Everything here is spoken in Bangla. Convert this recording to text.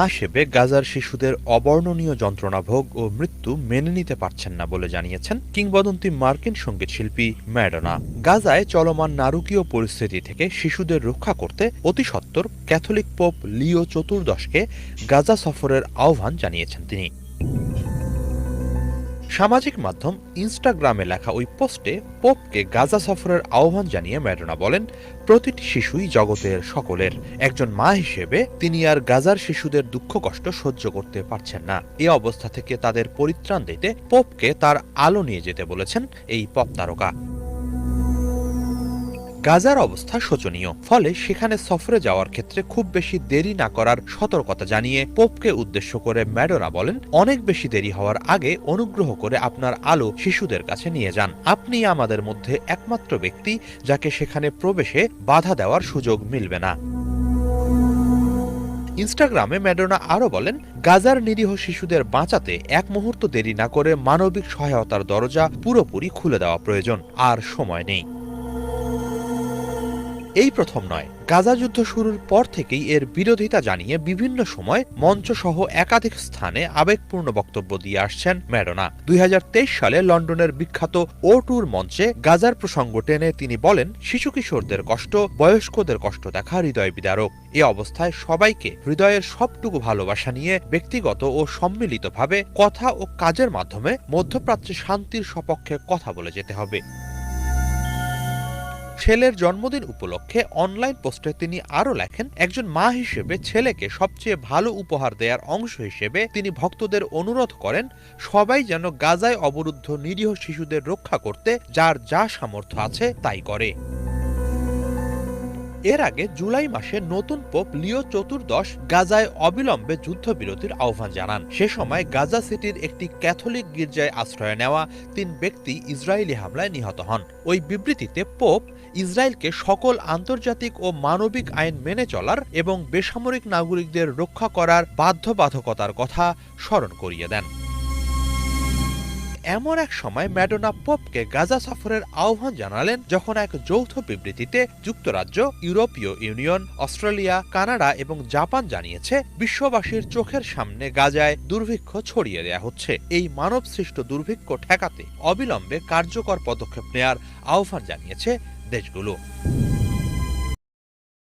হিসেবে গাজার শিশুদের অবর্ণনীয় যন্ত্রণা ভোগ ও মৃত্যু মেনে নিতে পারছেন না বলে জানিয়েছেন কিংবদন্তি মার্কিন সংগীত শিল্পী ম্যাডোনা গাজায় চলমান নারকীয় পরিস্থিতি থেকে শিশুদের রক্ষা করতে অতি ক্যাথলিক পোপ লিও চতুর্দশকে গাজা সফরের আহ্বান জানিয়েছেন তিনি। সামাজিক মাধ্যম ইনস্টাগ্রামে লেখা ওই পোস্টে পোপকে গাজা সফরের আহ্বান জানিয়ে ম্যাডোনা বলেন, প্রতিটি শিশুই জগতের সকলের। একজন মা হিসেবে তিনি আর গাজার শিশুদের দুঃখ কষ্ট সহ্য করতে পারছেন না। এ অবস্থা থেকে তাদের পরিত্রাণ দিতে পোপকে তার আলো নিয়ে যেতে বলেছেন এই পপ তারকা। গাজার অবস্থা শোচনীয়, ফলে সেখানে সফরে যাওয়ার ক্ষেত্রে খুব বেশি দেরি না করার সতর্কতা জানিয়ে পোপকে উদ্দেশ্য করে ম্যাডোনা বলেন, অনেক বেশি দেরি হওয়ার আগে অনুগ্রহ করে আপনার আলো শিশুদের কাছে নিয়ে যান। আপনি আমাদের মধ্যে একমাত্র ব্যক্তি যাকে সেখানে প্রবেশে বাধা দেওয়ার সুযোগ মিলবে না। ইনস্টাগ্রামে ম্যাডোনা আরও বলেন, গাজার নিরীহ শিশুদের বাঁচাতে এক মুহূর্ত দেরি না করে মানবিক সহায়তার দরজা পুরোপুরি খুলে দেওয়া প্রয়োজন, আর সময় নেই। এই প্রথম নয়। গাজা যুদ্ধ শুরুর পর থেকেই এর বিরোধিতা জানিয়ে বিভিন্ন সময় মঞ্চসহ একাধিক স্থানে আবেগপূর্ণ বক্তব্য দিয়ে আসছেন ম্যাডোনা দুই হাজার তেইশ সালে লন্ডনের বিখ্যাত ও টুর মঞ্চে গাজার প্রসঙ্গ টেনে তিনি বলেন শিশু কিশোরদের কষ্ট, বয়স্কদের কষ্ট দেখা হৃদয় বিদারক। এ অবস্থায় সবাইকে হৃদয়ের সবটুকু ভালোবাসা নিয়ে ব্যক্তিগত ও সম্মিলিতভাবে কথা ও কাজের মাধ্যমে মধ্যপ্রাচ্যে শান্তির সপক্ষে কথা বলে যেতে হবে। ছেলের জন্মদিন উপলক্ষে অনলাইন পোস্টে তিনি আরও লেখেন, একজন মা হিসেবে ছেলেকে সবচেয়ে ভালো উপহার দেওয়ার অংশ হিসেবে তিনি ভক্তদের অনুরোধ করেন, সবাই যেন গাজায় অবরুদ্ধ নিরীহ শিশুদের রক্ষা করতে, যার যা সামর্থ্য আছে তাই করে। এর আগে জুলাই মাসে নতুন পোপ লিও চতুর্দশ গাজায় অবিলম্বে যুদ্ধবিরতির আহ্বান জানান। সে সময় গাজা সিটির একটি ক্যাথলিক গির্জায় আশ্রয় নেওয়া তিন ব্যক্তি ইসরায়েলি হামলায় নিহত হন। ওই বিবৃতিতে পোপ ইসরায়েলকে সকল আন্তর্জাতিক ও মানবিক আইন মেনে চলার এবং বেসামরিক নাগরিকদের রক্ষা করার বাধ্যবাধকতার কথা স্মরণ করিয়ে দেন। এমন এক সময় ম্যাডোনা পোপকে গাজা সফরের আহ্বান জানালেন যখন এক যৌথ বিবৃতিতে যুক্তরাজ্য, ইউরোপীয় ইউনিয়ন, অস্ট্রেলিয়া, কানাডা এবং জাপান জানিয়েছে, বিশ্ববাসীর চোখের সামনে গাজায় দুর্ভিক্ষ ছড়িয়ে দেয়া হচ্ছে। এই মানব সৃষ্ট দুর্ভিক্ষ ঠেকাতে অবিলম্বে কার্যকর পদক্ষেপ নেয়ার আহ্বান জানিয়েছে দেশগুলো।